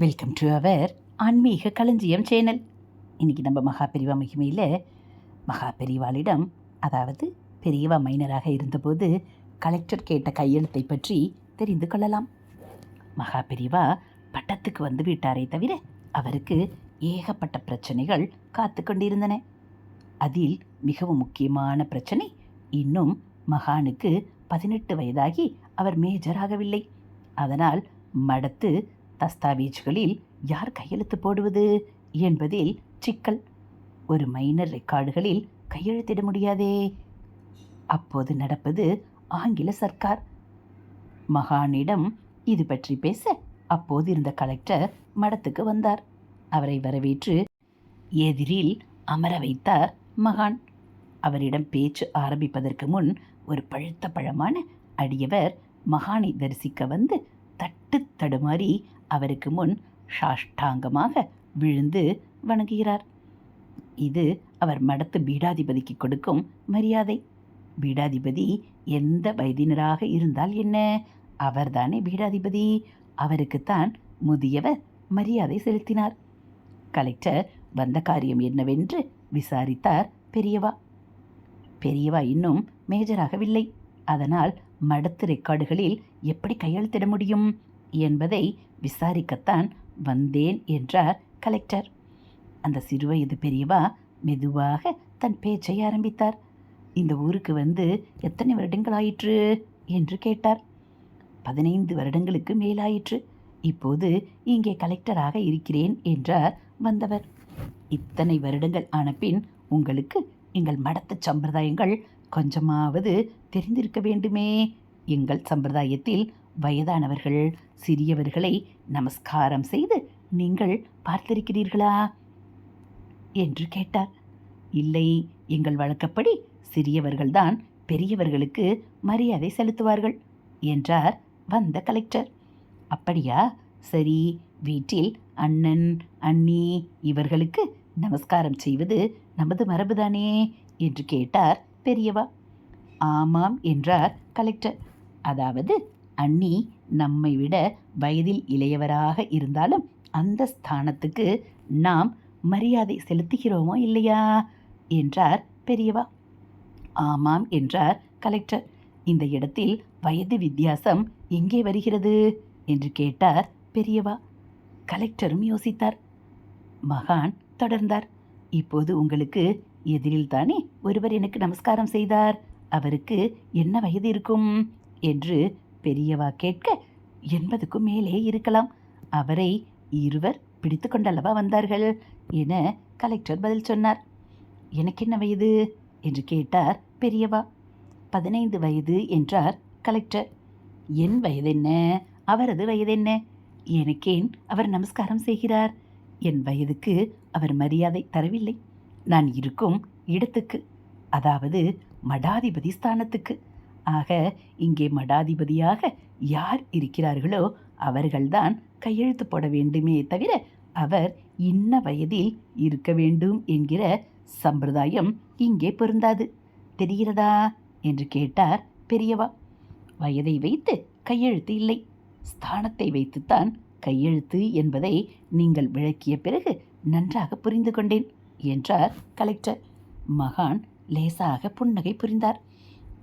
Welcome to our ஆன்மீக களஞ்சியம் channel இன்றைக்கி நம்ம மகாபெரிவா மகிமையில் மகா பெரிவாளிடம் அதாவது பெரியவா மைனராக இருந்தபோது கலெக்டர் கேட்ட கையெழுத்தை பற்றி தெரிந்து கொள்ளலாம். மகாபெரிவா பட்டத்துக்கு வந்து விட்டாரே தவிர அவருக்கு ஏகப்பட்ட பிரச்சனைகள் காத்து கொண்டிருந்தன. அதில் மிகவும் முக்கியமான பிரச்சனை இன்னும் மகானுக்கு பதினெட்டு வயதாகி அவர் மேஜர் ஆகவில்லை. அதனால் மடத்து தஸ்தாவேஜ்களில் யார் கையெழுத்து போடுவது? என்பதில் சிக்கல். ஒரு மைனர் ரெக்கார்டுகளில் கையெழுத்திட முடியாதே. அப்போது நடப்பது ஆங்கில சர்க்கார். மகானிடம் இது பற்றி பேச அப்போது இருந்த கலெக்டர் மடத்துக்கு வந்தார். அவரை வரவேற்று எதிரில் அமர வைத்தார் மகான். அவரிடம் பேச்சு ஆரம்பிப்பதற்கு முன் ஒரு பழுத்த பழமான அடியவர் மகானை தரிசிக்க வந்து தட்டு தடுமாறி அவருக்கு முன் சாஷ்டாங்கமாக விழுந்து வணங்குகிறார். இது அவர் மடத்து பீடாதிபதிக்கு கொடுக்கும் மரியாதை. பீடாதிபதி எந்த வயதினராக இருந்தால் என்ன? அவர்தானே பீடாதிபதி. அவருக்குத்தான் முதியவர் மரியாதை செலுத்தினார். கலெக்டர் வந்த காரியம் என்னவென்று விசாரித்தார் பெரியவா. பெரியவா இன்னும் மேஜராகவில்லை. அதனால் மடத்து ரெக்கார்டுகளில் எப்படி கையெழுத்திட முடியும் என்பதை விசாரிக்கத்தான் வந்தேன் என்றார் கலெக்டர். அந்த சிறுவயது பெரியவா மெதுவாக தன் பேச்சை ஆரம்பித்தார். இந்த ஊருக்கு வந்து எத்தனை வருடங்கள் ஆயிற்று என்று கேட்டார். பதினைந்து வருடங்களுக்கு மேலாயிற்று இப்போது இங்கே கலெக்டராக இருக்கிறேன் என்றார் வந்தவர். இத்தனை வருடங்கள் ஆன பின் உங்களுக்கு எங்கள் மடத்து சம்பிரதாயங்கள் கொஞ்சமாவது தெரிந்திருக்க வேண்டுமே. எங்கள் சம்பிரதாயத்தில் வயதானவர்கள் சிறியவர்களை நமஸ்காரம் செய்து நீங்கள் பார்த்திருக்கிறீர்களா? என்று கேட்டார். இல்லை எங்கள் வழக்கப்படி சிறியவர்கள்தான் பெரியவர்களுக்கு மரியாதை செலுத்துவார்கள் என்றார் வந்த கலெக்டர். அப்படியா? சரி வீட்டில் அண்ணன் அண்ணி இவர்களுக்கு நமஸ்காரம் செய்வது நமது மரபுதானே? என்று கேட்டார் பெரியவா? ஆமாம் என்றார் கலெக்டர். அதாவது அண்ணி நம்மை விட வயதில் இளையவராக இருந்தாலும் அந்த ஸ்தானத்துக்கு நாம் மரியாதை செலுத்துகிறோமோ இல்லையா? என்றார் பெரியவா. ஆமாம் என்றார் கலெக்டர். இந்த இடத்தில் வயது வித்தியாசம் எங்கே வருகிறது? என்று கேட்டார் பெரியவா. கலெக்டரும் யோசித்தார். மகான் தொடர்ந்தார். இப்போது உங்களுக்கு எதிரில் தானே ஒருவர் எனக்கு நமஸ்காரம் செய்தார். அவருக்கு என்ன வயது இருக்கும்? என்று பெரியவா கேட்க எண்பதுக்கும் மேலே இருக்கலாம். அவரை இருவர் பிடித்து கொண்டல்லவா வந்தார்கள்? என கலெக்டர் பதில் சொன்னார். எனக்கு என்ன வயது? என்று கேட்டார் பெரியவா. பதினைந்து வயது என்றார் கலெக்டர். என் வயதென்ன? அவரது வயதென்ன? எனக்கேன் அவர் நமஸ்காரம் செய்கிறார். என் வயதுக்கு அவர் மரியாதை தரவில்லை. நான் இருக்கும் இடத்துக்கு அதாவது மடாதிபதி ஸ்தானத்துக்கு. ஆக இங்கே மடாதிபதியாக யார் இருக்கிறார்களோ அவர்கள்தான் கையெழுத்து போட வேண்டுமே தவிர அவர் இன்ன வயதில் இருக்க வேண்டும் என்கிற சம்பிரதாயம் இங்கே பொருந்தாது. தெரிகிறதா? என்று கேட்டார் பெரியவா. வயதை வைத்து கையெழுத்து இல்லை. ஸ்தானத்தை வைத்துத்தான் கையெழுத்து என்பதை நீங்கள் விளக்கிய பிறகு நன்றாக புரிந்து கொண்டேன். என்றார் கலெக்டர். மகான் லேசாக புன்னகை புரிந்தார்.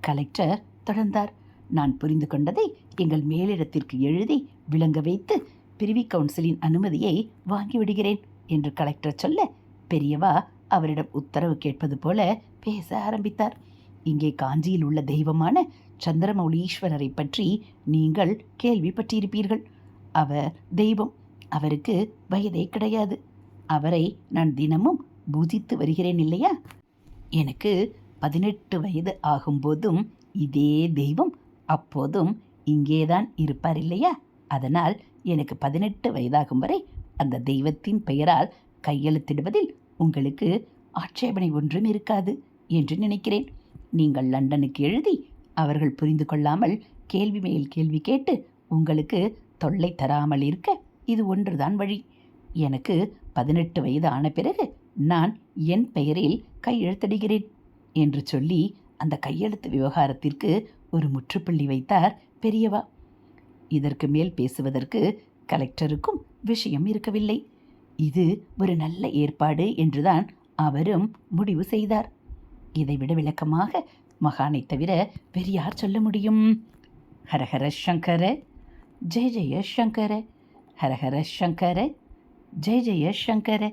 கலெக்டர் தொடர்ந்தார். நான் புரிந்து கொண்டதை எங்கள் மேலிடத்திற்கு எழுதி விளங்க வைத்து பிரிவி கவுன்சிலின் அனுமதியை வாங்கிவிடுகிறேன் என்று கலெக்டர் சொல்ல பெரியவா அவரிடம் உத்தரவு கேட்பது போல பேச ஆரம்பித்தார். இங்கே காஞ்சியில் உள்ள தெய்வமான சந்திரமௌலீஸ்வரரை பற்றி நீங்கள் கேள்விப்பட்டிருப்பீர்கள். அவர் தெய்வம். அவருக்கு வயதே கிடையாது. அவரை நான் தினமும் பூஜித்து வருகிறேன் இல்லையா? எனக்கு பதினெட்டு வயது ஆகும்போதும் இதே தெய்வம் அப்போதும் இங்கேதான் இருப்பார் இல்லையா? அதனால் எனக்கு பதினெட்டு வயதாகும் வரை அந்த தெய்வத்தின் பெயரால் கையெழுத்திடுவதில் உங்களுக்கு ஆட்சேபனை ஒன்றும் இருக்காது என்று நினைக்கிறேன். நீங்கள் லண்டனுக்கு எழுதி அவர்கள் புரிந்து கொள்ளாமல் கேள்வி மேல் கேள்வி கேட்டு உங்களுக்கு தொல்லை தராமல் இருக்க இது ஒன்றுதான் வழி. எனக்கு பதினெட்டு வயது ஆன பிறகு நான் என் பெயரில் கையெழுத்திடுகிறேன் என்று சொல்லி அந்த கையெழுத்து விவகாரத்திற்கு ஒரு முற்றுப்புள்ளி வைத்தார் பெரியவா. இதற்கு மேல் பேசுவதற்கு கலெக்டருக்கும் விஷயம் இருக்கவில்லை. இது ஒரு நல்ல ஏற்பாடு என்றுதான் அவரும் முடிவு செய்தார். இதைவிட விளக்கமாக மகானை தவிர வேறு யார் சொல்ல முடியும்? ஹரஹர சங்கர ஜெய ஜெய சங்கர ஹரஹர சங்கர ஜெய ஜெய சங்கர.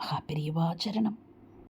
மகாபிரிவாச்சரணம்